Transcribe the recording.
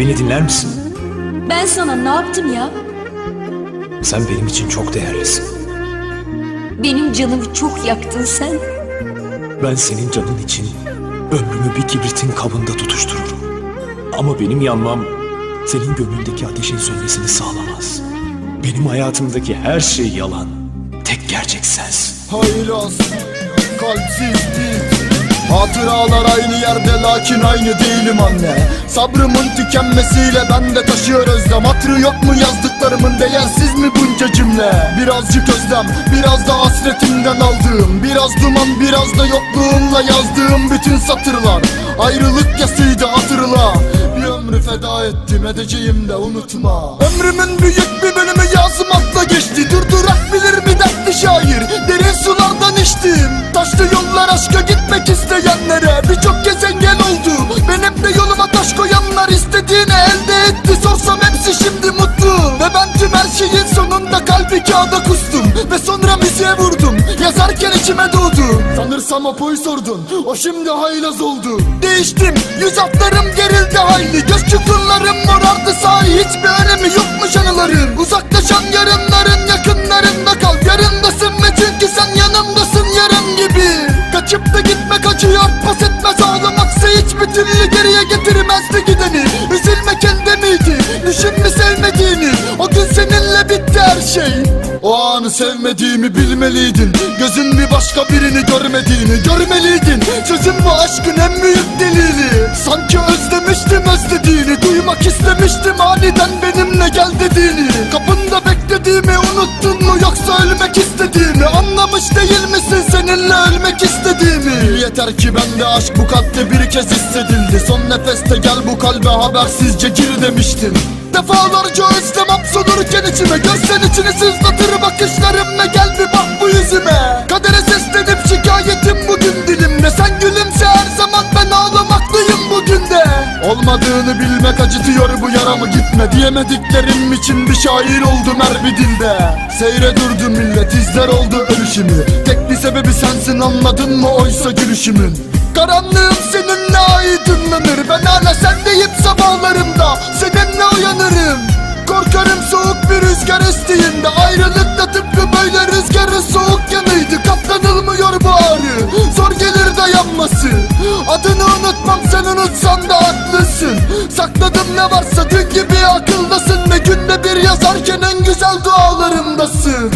Beni dinler misin? Ben sana ne yaptım ya? Sen benim için çok değerlisin. Benim canımı çok yaktın sen. Ben senin canın için ömrümü bir kibritin kabında tutuştururum. Ama benim yanmam senin gönlündeki ateşin sönmesini sağlamaz. Benim hayatımdaki her şey yalan. Tek gerçek sensin. Haylaz, kalpsiz değil Hatıralar aynı yerde lakin aynı değilim anne. Sabrımın tükenmesiyle ben de taşıyor özlem. Hatırı yok mu yazdıklarımın değersiz mi bunca cümle? Birazcık özlem biraz da hasretimden aldığım. Biraz duman biraz da yokluğumla yazdığım bütün satırlar. Ayrılık yasıydı hatırla. Bir ömrü feda ettim edeceğim de unutma. Ömrümün büyük bir bölümü yazmakla geçti. Durdurak bilir mi dertli şair? Derin sulardan içtim. Taşlı yollar aşka gitmek isteyenlere Birçok kez engel oldu. Benim de yoluma taş koyanlar istediğini elde etti. Sorsam hepsi şimdi mutlu. Ve ben tüm her şeyin sonunda kalbi kağıda kustum. Ve sonra müziğe vurdum. Yazarken içime doğdu. Sanırsam Apo'yu sordun. O şimdi haylaz oldu. Değiştim. Yüz hatlarım gerildi hayli. Göz çukurlarım morardı sahi. Hiçbir önemi yokmuş türlü geriye getirmezdi gideni. Üzülme kendimiydi Düşün mü sevmediğini O gün seninle bitti her şey. O anı sevmediğimi bilmeliydin. Gözün bir başka birini görmediğini görmeliydin. Sözün bu aşkın en büyük delili Yeter ki bende aşk bu kalpte bir kez hissedildi. Son nefeste gel bu kalbe habersizce gir demiştin. Defalarca özlem hapsolurken içime Görsen içini sızlatır bakışlarımla Gel bir bak bu yüzüme. Kadere seslenip şikayetim bugün dilimde. Sen gülümse ağlamaklıyım bugün de. Olmadığını bilmek acıtıyor bu yaramı gitme? Diyemediklerim için bir şair oldum her bir dilde. Seyre durdu millet izler oldu ölüşümü. Tek bir sebebi sensin anladın mı oysa gülüşümün? Karanlığım seninle aydınlanır. Ben hala sendeyim sabahlarımda. Seninle uyanırım. Korkarım soğuk bir rüzgar estiğinde. Ayrılıkta tıpkı böyle rüzgarın soğuk yanıydı. Katlanılmıyor bu ağrı. Zor Adını unutmam sen unutsan da haklısın. Sakladım ne varsa dün gibi akıldasın Ve günde bir yazarken en güzel dualarımdasın